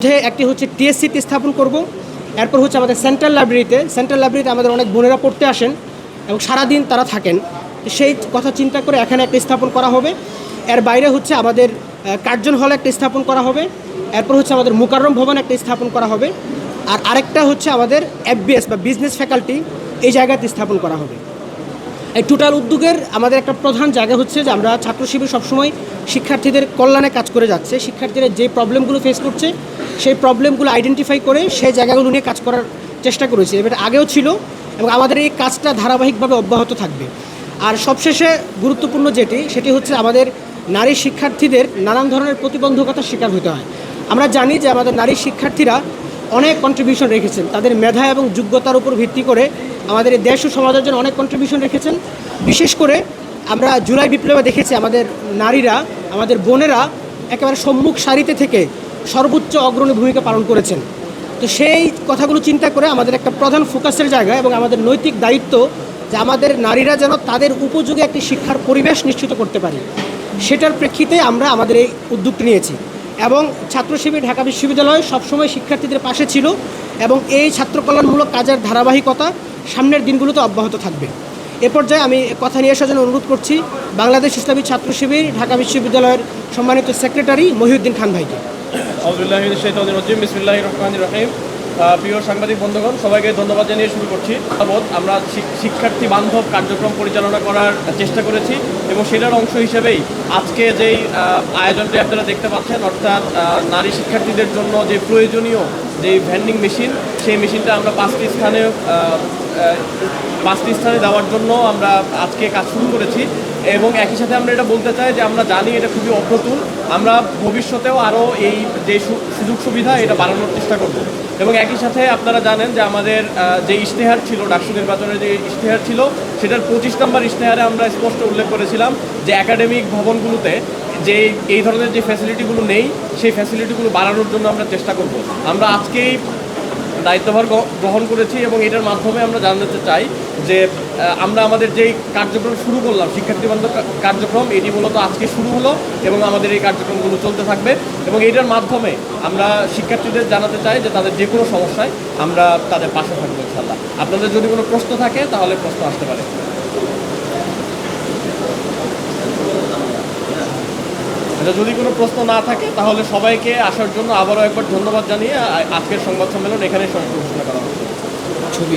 মধ্যে একটি হচ্ছে টিএসসিতে স্থাপন করব। এরপর হচ্ছে আমাদের সেন্ট্রাল লাইব্রেরিতে। সেন্ট্রাল লাইব্রেরিতে আমাদের অনেক বোনেরা পড়তে আসেন এবং সারাদিন তারা থাকেন। সেই কথা চিন্তা করে এখানে একটা স্থাপন করা হবে। এর বাইরে হচ্ছে আমাদের কার্জন হলে একটা স্থাপন করা হবে। এরপর হচ্ছে আমাদের মুকাররম ভবন একটা স্থাপন করা হবে। আর আরেকটা হচ্ছে আমাদের এফবিএস বা বিজনেস ফ্যাকাল্টি এই জায়গাতে স্থাপন করা হবে। এই টোটাল উদ্যোগের আমাদের একটা প্রধান জায়গা হচ্ছে যে আমরা ছাত্র শিবির সবসময় শিক্ষার্থীদের কল্যাণে কাজ করে যাচ্ছে। শিক্ষার্থীরা যে প্রবলেমগুলো ফেস করছে, সেই প্রবলেমগুলো আইডেন্টিফাই করে সেই জায়গাগুলো নিয়ে কাজ করার চেষ্টা করেছি। এবার আগেও ছিল এবং আমাদের এই কাজটা ধারাবাহিকভাবে অব্যাহত থাকবে। আর সবশেষে গুরুত্বপূর্ণ যেটি, সেটি হচ্ছে আমাদের নারী শিক্ষার্থীদের নানান ধরনের প্রতিবন্ধকতার শিকার হতে হয়। আমরা জানি যে আমাদের নারী শিক্ষার্থীরা অনেক কন্ট্রিবিউশন রেখেছেন। তাদের মেধা এবং যোগ্যতার উপর ভিত্তি করে আমাদের এই দেশ ও সমাজের জন্য অনেক কন্ট্রিবিউশন রেখেছেন। বিশেষ করে আমরা জুলাই বিপ্লবে দেখেছি আমাদের নারীরা, আমাদের বোনেরা একেবারে সম্মুখ সারিতে থেকে সর্বোচ্চ অগ্রণী ভূমিকা পালন করেছেন। তো সেই কথাগুলো চিন্তা করে আমাদের একটা প্রধান ফোকাসের জায়গা এবং আমাদের নৈতিক দায়িত্ব যে আমাদের নারীরা যেন তাদের উপযোগী একটি শিক্ষার পরিবেশ নিশ্চিত করতে পারে। সেটার প্রেক্ষিতে আমরা আমাদের এই উদ্যোগটি নিয়েছি এবং ছাত্র শিবির ঢাকা বিশ্ববিদ্যালয় সবসময় শিক্ষার্থীদের পাশে ছিল এবং এই ছাত্র কল্যাণমূলক কাজের ধারাবাহিকতা সামনের দিনগুলোতে অব্যাহত থাকবে। এ পর্যায়ে আমি কথা নিয়ে আসার জন্য অনুরোধ করছি বাংলাদেশ ইসলামী ছাত্র শিবির, ঢাকা বিশ্ববিদ্যালয়ের সম্মানিত সেক্রেটারি মহিউদ্দিন খান ভাইকে। প্রিয় সাংবাদিক, বন্ধুগণ, সবাইকে ধন্যবাদ জানিয়ে শুরু করছি। আমরা শিক্ষার্থী বান্ধব কার্যক্রম পরিচালনা করার চেষ্টা করেছি এবং সেটার অংশ হিসেবেই আজকে যেই আয়োজনটি আপনারা দেখতে পাচ্ছেন, অর্থাৎ নারী শিক্ষার্থীদের জন্য যে প্রয়োজনীয় যে ভ্যান্ডিং মেশিন, সেই মেশিনটা আমরা পাঁচটি স্থানে পাঁচটি স্থানে দেওয়ার জন্য আমরা আজকে কাজ শুরু করেছি এবং একই সাথে আমরা এটা বলতে চাই যে আমরা জানি এটা খুবই অপ্রতুল। আমরা ভবিষ্যতেও আরও এই যে সুযোগ সুবিধা, এটা বাড়ানোর চেষ্টা করব। এবং একই সাথে আপনারা জানেন যে আমাদের যে ইশতেহার ছিল, ডাকসু নির্বাচনের যে ইশতেহার ছিল, সেটার পঁচিশ নম্বর ইশতেহারে আমরা স্পষ্ট উল্লেখ করেছিলাম যে একাডেমিক ভবনগুলোতে যে এই ধরনের যে ফ্যাসিলিটিগুলো নেই, সেই ফ্যাসিলিটিগুলো বাড়ানোর জন্য আমরা চেষ্টা করব। আমরা আজকেই দায়িত্বভার গ্রহণ করেছি এবং এটার মাধ্যমে আমরা জানাতে চাই যে আমরা আমাদের যেই কার্যক্রম শুরু করলাম, শিক্ষার্থী বান্ধব কার্যক্রম, এটি মূলত আজকে শুরু হলো এবং আমাদের এই কার্যক্রমগুলো চলতে থাকবে এবং এটার মাধ্যমে আমরা শিক্ষার্থীদের জানাতে চাই যে তাদের যে কোনো সমস্যায় আমরা তাদের পাশে থাকব ইনশাল্লাহ আপনাদের যদি কোনো প্রশ্ন থাকে, তাহলে প্রশ্ন আসতে পারে। যদি কোনো প্রশ্ন না থাকে, তাহলে সবাইকে আসার জন্য আবারও একবার ধন্যবাদ জানিয়ে আজকের সংবাদ সম্মেলন এখানে ঘোষণা করা হচ্ছে। ছবি।